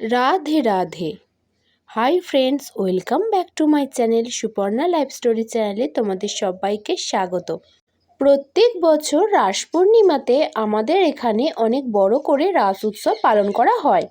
Radhe Radhe. Hi friends welcome back to my channel Suparna life story চ্যানেলে তোমাদের সবাইকে স্বাগত। প্রত্যেক বছর রাস পূর্ণিমাতে আমাদের এখানে অনেক বড় করে রাস উৎসব পালন করা হয়।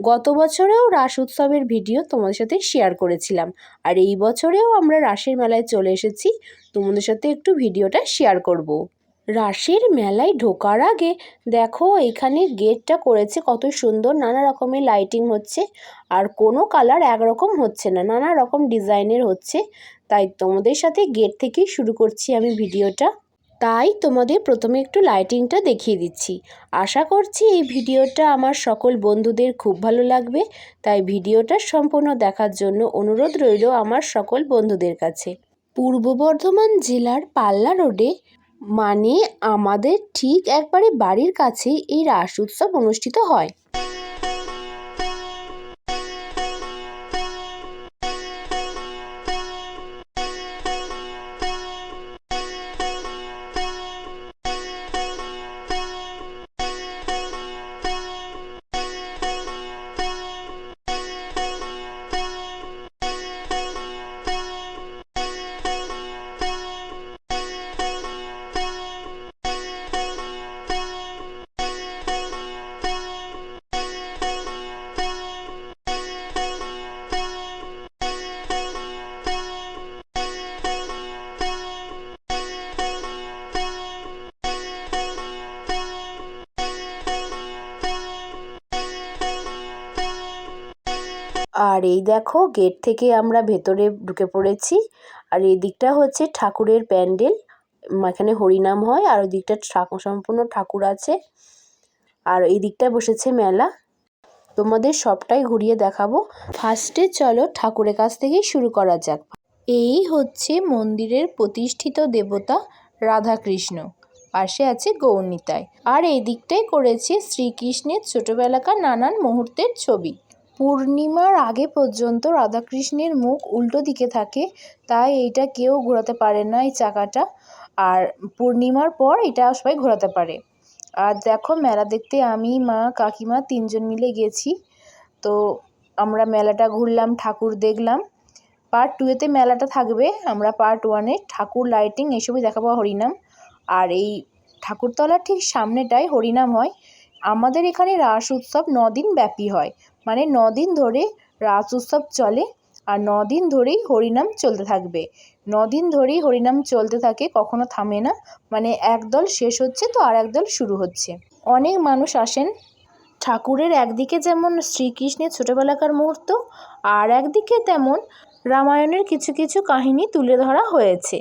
গত বছরেও রাস উৎসবের ভিডিও তোমাদের সাথে শেয়ার করেছিলাম। আর এই বছরেও আমরা রাসের মেলায় চলে এসেছি। তোমাদের সাথে একটু ভিডিওটা শেয়ার করব। রাসের মেলায় ঢোকার আগে দেখো এখানে গেটটা করেছে কত সুন্দর, নানা রকমের লাইটিং হচ্ছে আর কোনো কালার একরকম হচ্ছে না, নানা রকম ডিজাইনের হচ্ছে। তাই তোমাদের সাথে গেট থেকেই শুরু করছি আমি ভিডিওটা। তাই তোমাদের প্রথমে একটু লাইটিংটা দেখিয়ে দিচ্ছি। আশা করছি এই ভিডিওটা আমার সকল বন্ধুদের খুব ভালো লাগবে। তাই ভিডিওটা সম্পূর্ণ দেখার জন্য অনুরোধ রইল আমার সকল বন্ধুদের কাছে। পূর্ব বর্ধমান জেলার পাল্লা রোডে মানে আমাদের ঠিক একবারে বাড়ির কাছে এই রাস উৎসব অনুষ্ঠিত হয়। আর এই দেখো গেট থেকে আমরা ভেতরে ঢুকে পড়েছি। আর এই দিকটা হচ্ছে ঠাকুরের প্যান্ডেল। এখানে হরিনাম হয় আর ওই দিকটা সম্পূর্ণ ঠাকুর আছে। আর এই দিকটায় বসেছে মেলা। তোমাদের সবটাই ঘুরিয়ে দেখাবো। ফার্স্টে চলো ঠাকুরের কাছ থেকেই শুরু করা যাক। এই হচ্ছে মন্দিরের প্রতিষ্ঠিত দেবতা রাধাকৃষ্ণ। পাশে আছে গৌরনিতাই আর এই দিকটাই করেছে শ্রীকৃষ্ণের ছোটবেলাকার নানান মুহূর্তের ছবি। পূর্ণিমার আগে পর্যন্ত রাধাকৃষ্ণের মুখ উল্টো দিকে থাকে, তাই এইটা কেউ ঘোরাতে পারে না এই চাকাটা। আর পূর্ণিমার পর এটা সবাই ঘোরাতে পারে। আর দেখো মেলা দেখতে আমি, মা, কাকিমা তিনজন মিলে গেছি। তো আমরা মেলাটা ঘুরলাম, ঠাকুর দেখলাম। পার্ট টুয়েতে মেলাটা থাকবে, আমরা পার্ট ওয়ানে ঠাকুর লাইটিং এসবই দেখাবো হরিনাম। আর এই ঠাকুরতলার ঠিক সামনেটায় হরিনাম হয়। আমাদের এখানে রাস উৎসব দিন ব্যাপী হয়। মানে দিন ধরে রাস উৎসব চলে আর দিন ধরেই হরিনাম চলতে থাকবে। দিন ধরেই হরিনাম চলতে থাকে কখনো থামে না। মানে একদল শেষ হচ্ছে তো আর একদল শুরু হচ্ছে। অনেক মানুষ আসেন। ঠাকুরের একদিকে যেমন শ্রীকৃষ্ণের ছোটোবেলাকার মুহূর্ত আর একদিকে তেমন রামায়ণের কিছু কিছু কাহিনী তুলে ধরা হয়েছে।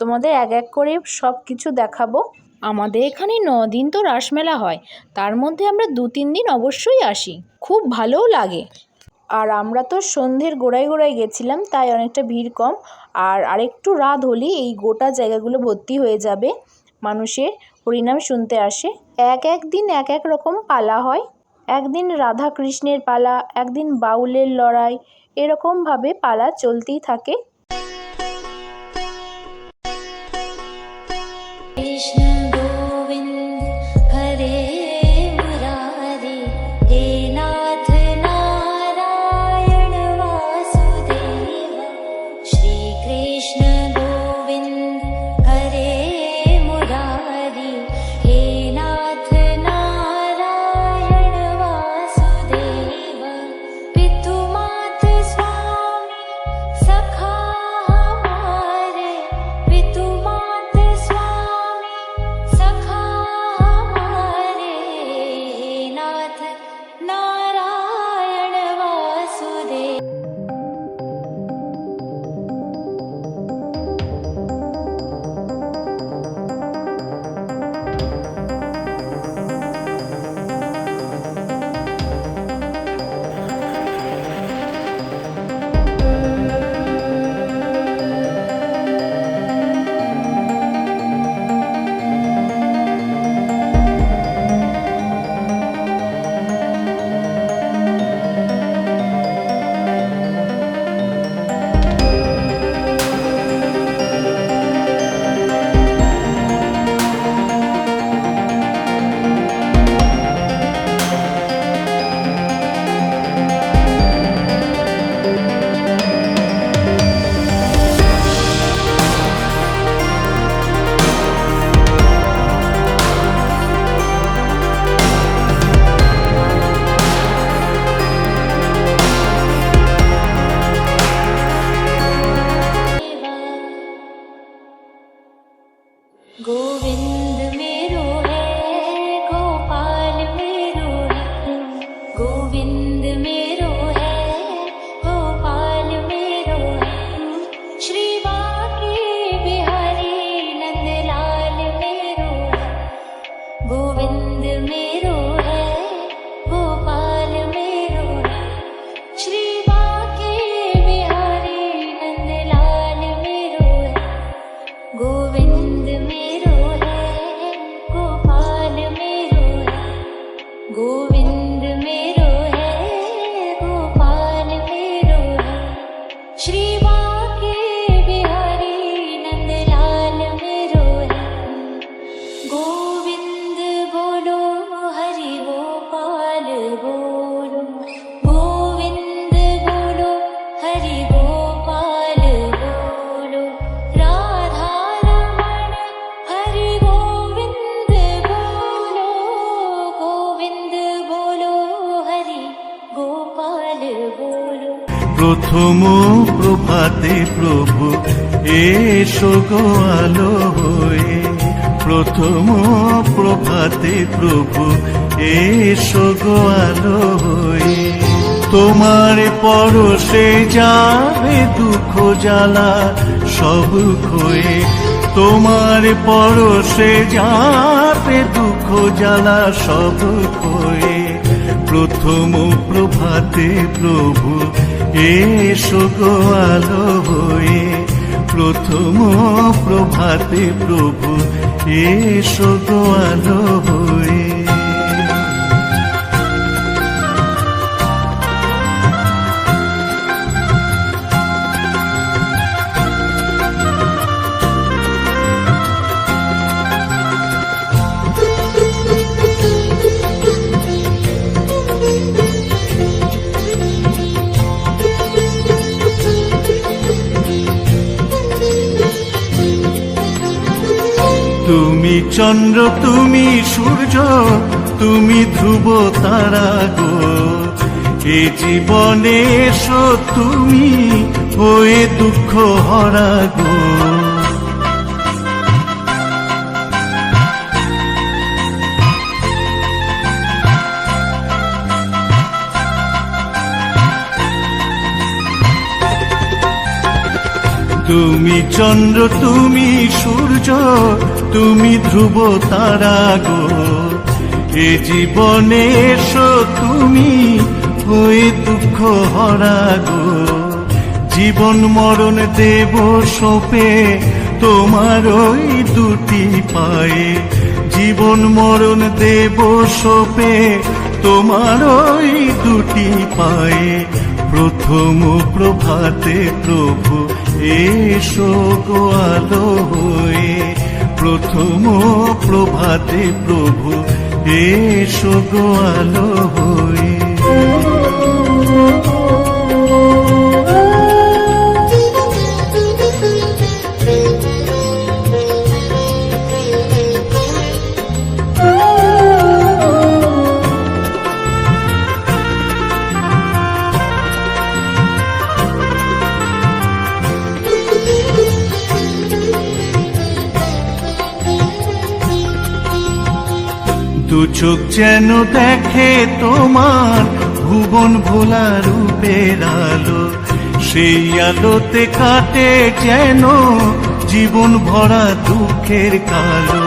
তোমাদের এক এক করে সব কিছু দেখাবো। আমাদের এখানে ন দিন তো রাসমেলা হয়, তার মধ্যে আমরা দু তিন দিন অবশ্যই আসি, খুব ভালোও লাগে। আর আমরা তো সন্ধ্যের গোড়ায় গোড়ায় গেছিলাম, তাই অনেকটা ভিড় কম। আর আরেকটু রাত হলেই এই গোটা জায়গাগুলো ভর্তি হয়ে যাবে, মানুষের হরিনাম শুনতে আসে। এক এক দিন এক এক রকম পালা হয়, একদিন রাধা কৃষ্ণের পালা, একদিন বাউলের লড়াই, এরকমভাবে পালা চলতেই থাকে। কৃষ্ণ প্রথম প্রভাতে প্রভু, এসো গো আলো হয়ে। প্রথম প্রভাতে প্রভু, এসো গো আলো হয়ে। তোমার পরশে যাবে দুঃখ জ্বালা, সব ক্ষয়ে। তোমার পরশে যাবে দুঃখ জ্বালা, সব ক্ষয়ে। প্রথম প্রভাতে প্রভু এসো গো আলো হয়ে প্রথম প্রভাতে প্রভু এসো গো আলো হয়ে তুমি চন্দ্র, তুমি সূর্য, তুমি ধ্রুব, তারা গো। এ জীবনে এসো তুমি, হয়ে দুঃখ হরা গো। তুমি চন্দ্র, তুমি সূর্য, তুমি ধ্রুব, তারা গো। এ জীবনে এসো তুমি হয়ে দুঃখ হরা গো। জীবন মরণ দেব সোপে, তোমার ওই দুটি পায়ে। জীবন মরণ দেব সোপে, তোমার ওই দুটি পায়ে। প্রথম প্রভাতে প্রভু এসো গো আলো হয়ে প্রথম প্রভাতে প্রভু এসো গো আলো হয়ে। চোখ যেন দেখে তোমার ভুবন ভোলা রূপের আলো। সেই আলোতে কাটে যেন জীবন ভরা দুঃখের কালো।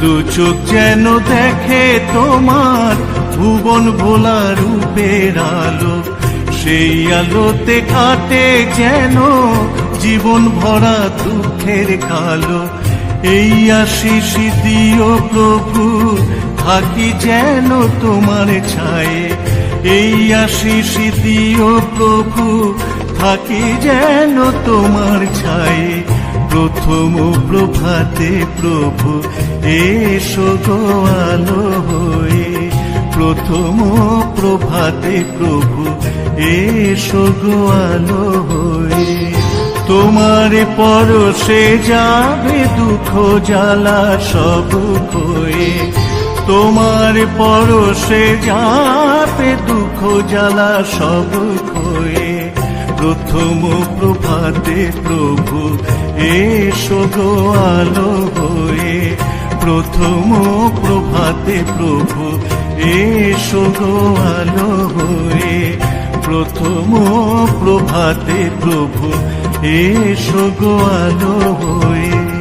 দু চোখ যেন দেখে তোমার ভুবন ভোলা রূপের আলো, সেই আলোতে কাটে যেন জীবন ভরা দুঃখের কালো। এই আশিস দিও প্রভু, থাকি যেন তোমার ছায়ে। এই আশিস দিও প্রভু, থাকি যেন তোমার ছায়ে। প্রথম প্রভাতে প্রভু, এসো গো আলো হয়ে। প্রথম প্রভাতে প্রভু, এসো গো আলো হয়ে। তোমার পরশে যাবে দুঃখ জ্বালা সব হয়ে তোমার পরশে যাবে দুঃখ জ্বালা সব হয়ে প্রথম প্রভাতে প্রভু, এসো গো আলো হয়ে। প্রথম প্রভাতে প্রভু এসো গো আলো হয়ে। প্রথম প্রভাতে প্রভু এসো গো আলো হয়ে।